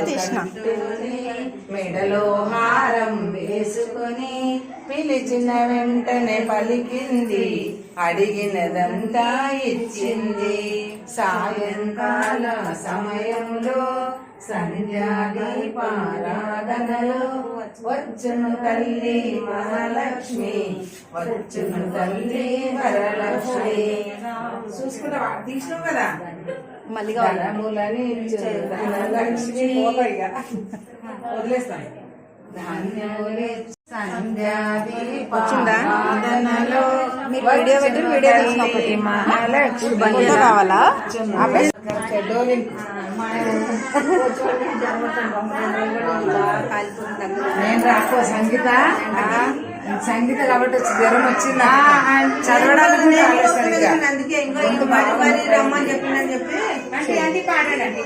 తీసిన. మెడలో హారం వేసుకొని పిలిచిన వెంటనే పలికింది. అడిగినదంతా ఇచ్చింది. సాయంకాల సమయంలో సంధ్యాదీపారాధనలో వచ్చును తల్లి మహాలక్ష్మి వచ్చును తల్లి వరలక్ష్మి. చూసుకున్నావా తీసినావు కదా? కావాలి. ధనములని ధనలక్ష్మి వదిలేస్తాను. ధాన్యములే వచ్చిందా? సంధ్యాదీపారాధనలో మీకు వీడియో పెట్టి వీడియో తీసిన ఒకటి. మహాలక్ష్మి బండిలో కావాలా? ఆపే డోలింగ్ నేను రాకో సంగీత. సంగీత కాబట్టి వచ్చి జ్వరం వచ్చిందా. చదవడానికి. అందుకే ఇంకో అంటే అన్ని పాడాడండి.